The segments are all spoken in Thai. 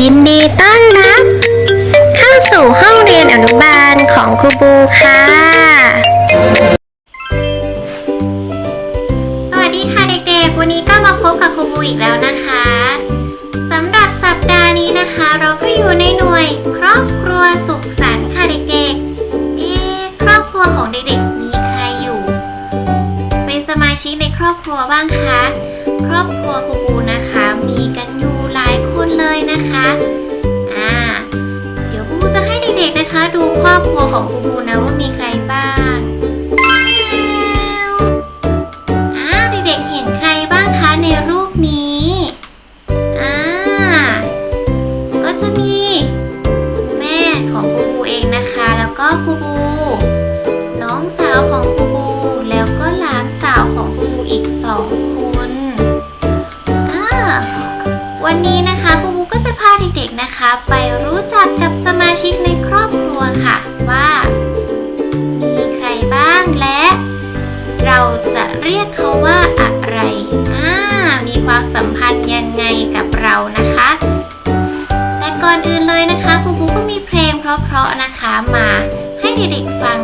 ยินดีต้อนรับ เข้าสู่ห้องเรียนอนุบาลของครูบูค่ะ สวัสดีค่ะเด็กๆ วันนี้ก็มาพบกับครูบูอีกแล้วนะคะสำหรับสัปดาห์นี้นะคะ เราก็อยู่ในหน่วย ครอบครัวสุขสันต์ค่ะเด็กๆเอ๊ครอบครัวของเด็กๆมีใครอยู่ เป็นสมาชิกในครอบครัวบ้างคะ ครอบครัวครูบูนะคะ เลยนะคะอ่าเดี๋ยวครูบูจะให้เด็กๆนะคะ ดูครอบครัวของครูบูนะว่ามีใครบ้างอ่าเด็กๆเห็นใครบ้างคะในรูปนี้อ่าก็จะมีแม่ของครูบูเองนะคะ แล้วก็ครูบูน้องสาวของครูบูแล้วก็หลานสาวของครูบูอีกสองคนอ่าวันนี้นะคะครู นะคะ ไปรู้จักกับสมาชิกในครอบครัวค่ะว่า มีใครบ้างและ เราจะเรียกเขาว่าอะไรอ่ามีความสัมพันธ์ยังไงกับเรานะคะ แต่ก่อนอื่นเลยนะคะครูบูก็มีเพลงเพราะๆนะคะมาให้เด็กๆฟัง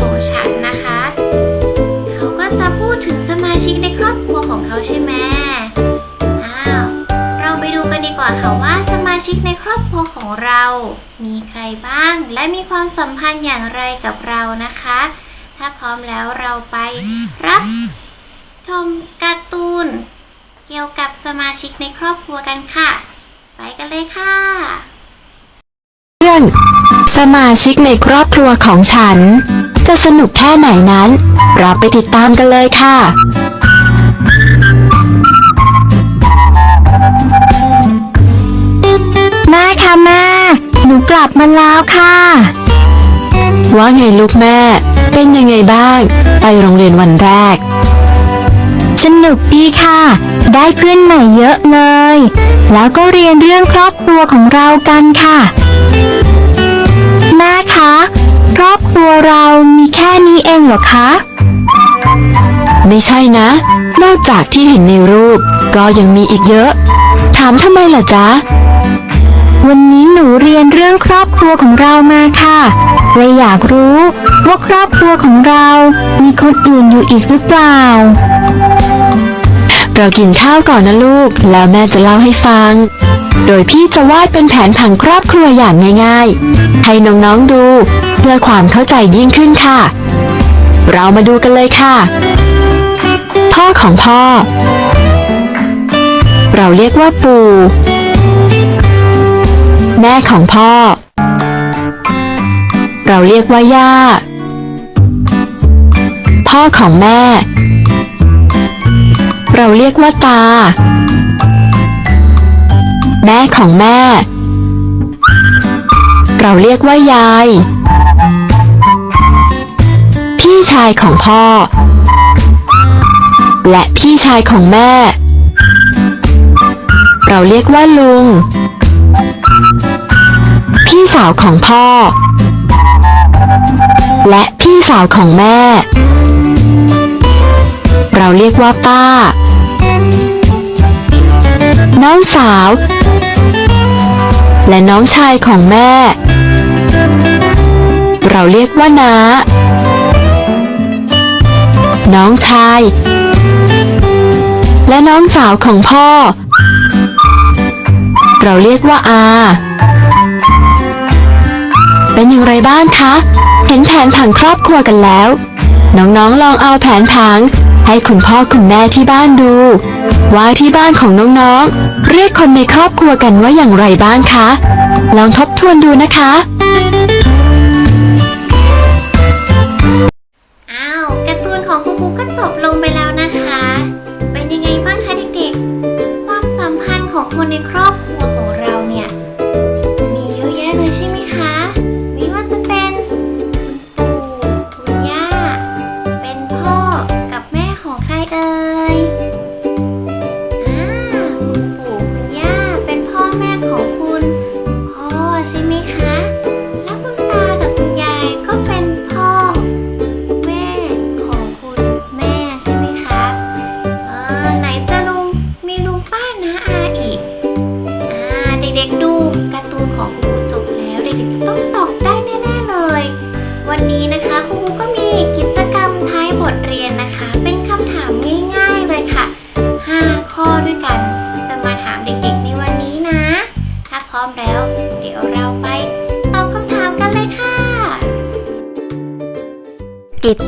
ของฉันนะคะ เขาก็จะพูดถึงสมาชิกในครอบครัวของเขาใช่ไหมอ้าวเราไปดูกันดีกว่าค่ะว่าสมาชิกในครอบครัวของเรา มีใครบ้างและมีความสัมพันธ์อย่างไรกับเรานะคะ ถ้าพร้อมแล้วเราไปรับชมการ์ตูนเกี่ยวกับสมาชิกในครอบครัวกันค่ะ ไปกันเลยค่ะเรื่อง สมาชิกในครอบครัวของฉัน จะสนุกแค่ไหนนั้น เราไปติดตามกันเลยค่ะ แม่ค่ะแม่ หนูกลับมาแล้วค่ะ ว่าไงลูกแม่ เป็นยังไงบ้าง ไปโรงเรียนวันแรก สนุกดีค่ะ ได้เพื่อนใหม่เยอะเลย แล้วก็เรียนเรื่องครอบครัวของเรากันค่ะ คะครอบครัวเรามีแค่นี้เองเหรอคะ ไม่ใช่นะ นอกจากที่เห็นในรูป ก็ยังมีอีกเยอะ ถามทำไมล่ะจ๊ะ วันนี้หนูเรียนเรื่องครอบครัวของเรามาค่ะเลยอยากรู้ว่าครอบครัวของเรามีคนอื่นอยู่อีกหรือเปล่า เรากินข้าวก่อนนะลูก แล้วแม่จะเล่าให้ฟัง โดยพี่จะวาดเป็นแผนผังครอบครัวอย่างง่าย ๆ ให้น้องๆดู เพื่อความเข้าใจยิ่งขึ้นค่ะ เรามาดูกันเลยค่ะ พ่อของพ่อ เราเรียกว่าปู่แม่ของพ่อ เราเรียกว่าย่า พ่อของแม่ เราเรียกว่าตา แม่ของแม่ เราเรียกว่ายาย พี่ชายของพ่อ และพี่ชายของแม่ เราเรียกว่าลุง พี่สาวของพ่อ และพี่สาวของแม่ เราเรียกว่าป้า น้องสาว และน้องชายของแม่ เราเรียกว่าน้า น้องชาย และน้องสาวของพ่อ เราเรียกว่าอา เป็นอย่างไรบ้างคะ เห็นแผนผังครอบครัวกันแล้ว น้องๆลองเอาแผนผัง ให้คุณพ่อคุณแม่ที่บ้านดู ว่าที่บ้านของน้องๆ เรียกคนในครอบครัวกันว่าอย่างไรบ้างคะ ลองทบทวนดูนะคะ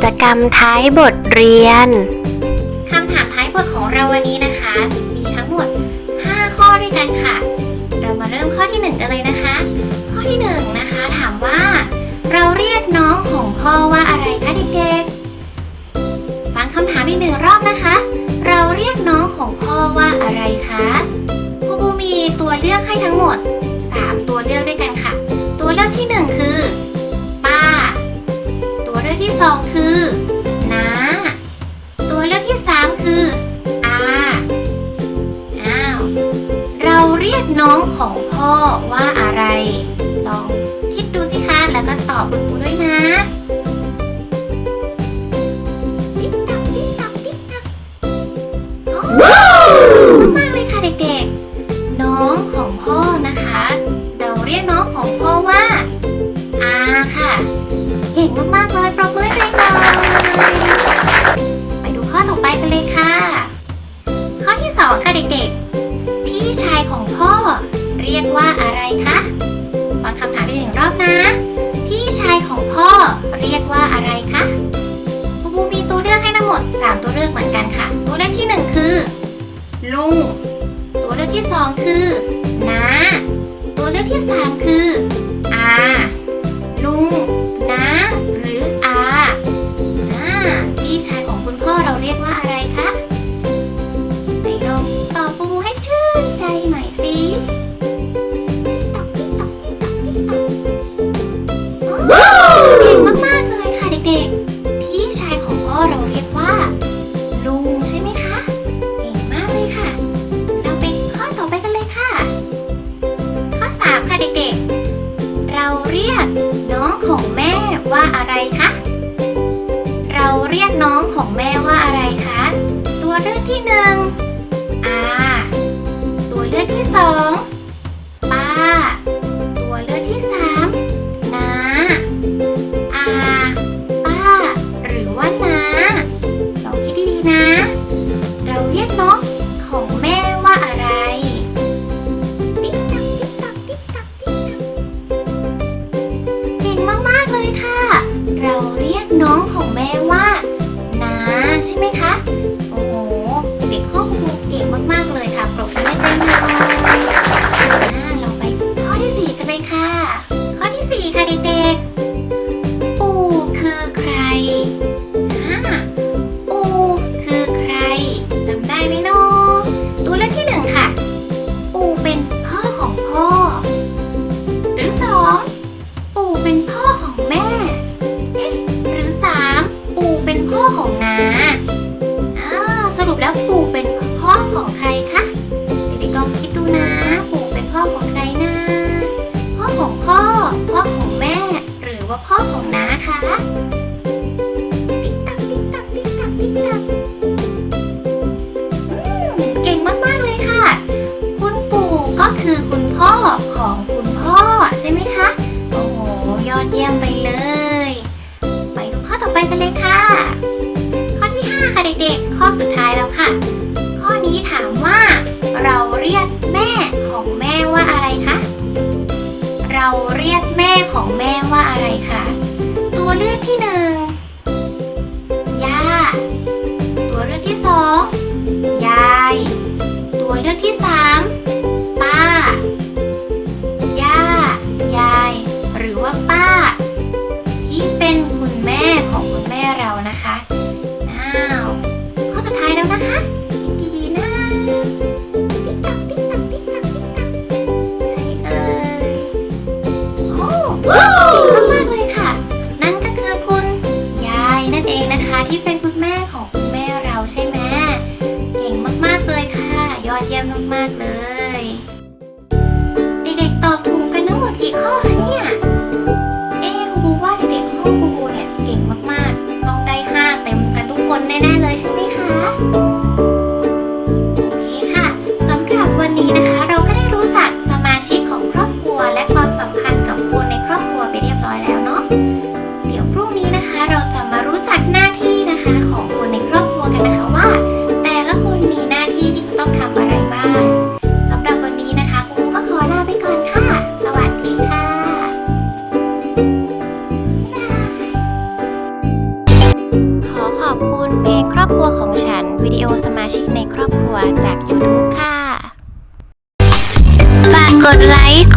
จกรรมท้ายบทเรียน คำถามท้ายบทของเราวันนี้นะคะ มีทั้งหมด 5 ข้อด้วยกันค่ะ เรามาเริ่มข้อที่ 1 กันเลยนะคะ ข้อที่ 1 นะคะถามว่า เราเรียกน้องของพ่อว่าอะไรคะเด็กๆ ฟังคำถามอีกหนึ่งรอบนะคะ เราเรียกน้องของพ่อว่าอะไรคะครูบูมีตัวเลือกให้ทั้งหมด 3 ตัวเลือกด้วยกันค่ะ ตัวเลือกที่สองคือน้าตัวเลือกที่สามคืออาลุงน้าหรืออาอ่าพี่ชายของคุณพ่อเราเรียกว่าอะไรคะ ตั เราเรียกแม่ของแม่ว่าอะไรคะ ตัวเลือกที่หนึ่งย่า ตัวเลือกที่สองยาย ตัวเลือกที่สาม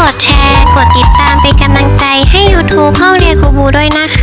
กดแชร์ กดติดตามเป็นกำลังใจให้ YouTube ห้องเรียนครูบูด้วยนะคะ